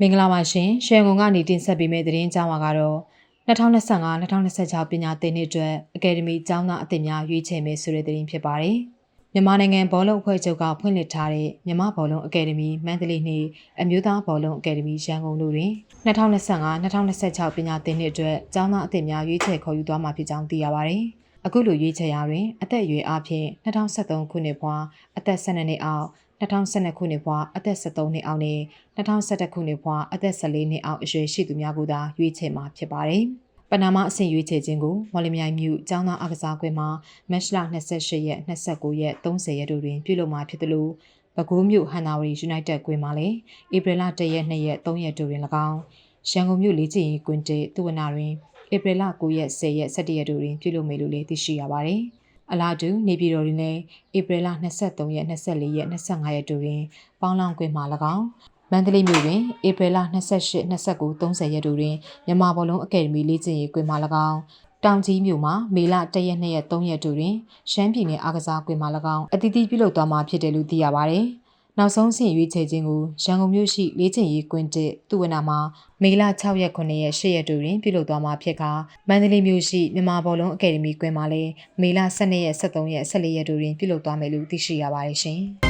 မင်္ဂလာပါရှင်ရှယ်ကုန်ကနေတင်ဆက်ပေးမယ့်သတင်းကြောင်းပါကတော့2025-2026ပညာသင်နှစ်အတွက်အကယ်ဒမီကျောင်းသားအသစ်များရွေးချယ်မယ်ဆိုတဲ့သတင်းဖြစ်ပါတယ်။မြန်မာနိုင်ငံဘောလုံးအဖွဲ့ချုပ်ကဖွင့်လှစ်ထားတဲ့မြန်မာဘောလုံးအကယ်ဒမီမန္တလေးနှင့်အမျိုးသားဘောလုံးအကယ်ဒမီရန်ကုန်တို့တွင်2025-2026ပညာသင်နှစ်အတွက်ကျောင်းသားအသစ်များရွေးချယ်ခေါ်ယူသွားမှာဖြစ်ကြောင်းသိရပါတယ်။ အခုလိုရွေးချယ်ရာတွင် အသက်အရွယ်အပြင်2023ခုနှစ်ဖွာအသက်12နှစ်အောက်2012ခုနှစ်ဖွာအသက်73နှစ်အောက်နဲ့2011ခုနှစ်ဖွာအသက်14နှစ်အောက်အရွယ်ရှိသူများကိုသာရွေးချယ်မှာဖြစ်ပါတယ်။ပနာမအဆင့်ရွေးချယ်ခြင်းကိုမော်လမြိုင်မြို့ကျောင်းသားအကစားကွင်းမှာမတ်လ28ရက်29ရက်30ရက်တို့တွင်ပြုလုပ်မှာဖြစ်တယ်လို့ပဲခူးမြို့ဟန်နာဝရီယူနိုက်တက်ကွင်းမှာလည်းဧပြီလ1ရက်2ရက်3ရက်တို့တွင်၎င်းရန်ကုန်မြို့လေးချင်ရီကွင်းတေသူဝနာတွင် ဧပြီလ9ရက်10ရက်17ရက်တို့တွင်ပြုလုပ်မယ်လို့လည်းသိရှိရပါတယ်။အလားတူနေပြည်တော်တွင်လည်းဧပြီလ23ရက်24ရက်25ရက်တို့တွင်ပေါင်းလောင်ကွင်းမှာ၎င်းမန္တလေးမြို့တွင်ဧပြီလ28 29 30ရက်တို့တွင်မြန်မာဘောလုံးအကယ်ဒမီလေ့ကျင့်ရေးကွင်းမှာ၎င်းတောင်ကြီးမြို့မှာမေလ1ရက်2ရက်3ရက်တို့တွင်ရှမ်းပြည်နယ်အားကစားကွင်းမှာ၎င်းအတီးတီးပြုလုပ်သွားမှာဖြစ်တယ်လို့သိရပါတယ်။ နောက်ဆုံးဆင့်ရွေးချယ်ခြင်းကိုရန်ကုန်မြို့ရှိလေ့ကျင့်ရေးကွင်းတစ်သူဝနာမှာမေလ6ရက်9ရက်10ရက်တို့တွင်ပြုလုပ်သွားမှာဖြစ်ကမန္တလေးမြို့ရှိမြန်မာဘောလုံးအကယ်ဒမီကွင်းမှာလည်းမေလ12ရက်13ရက်14ရက်တို့တွင်ပြုလုပ်သွားမယ်လို့သိရှိရပါတယ်ရှင်။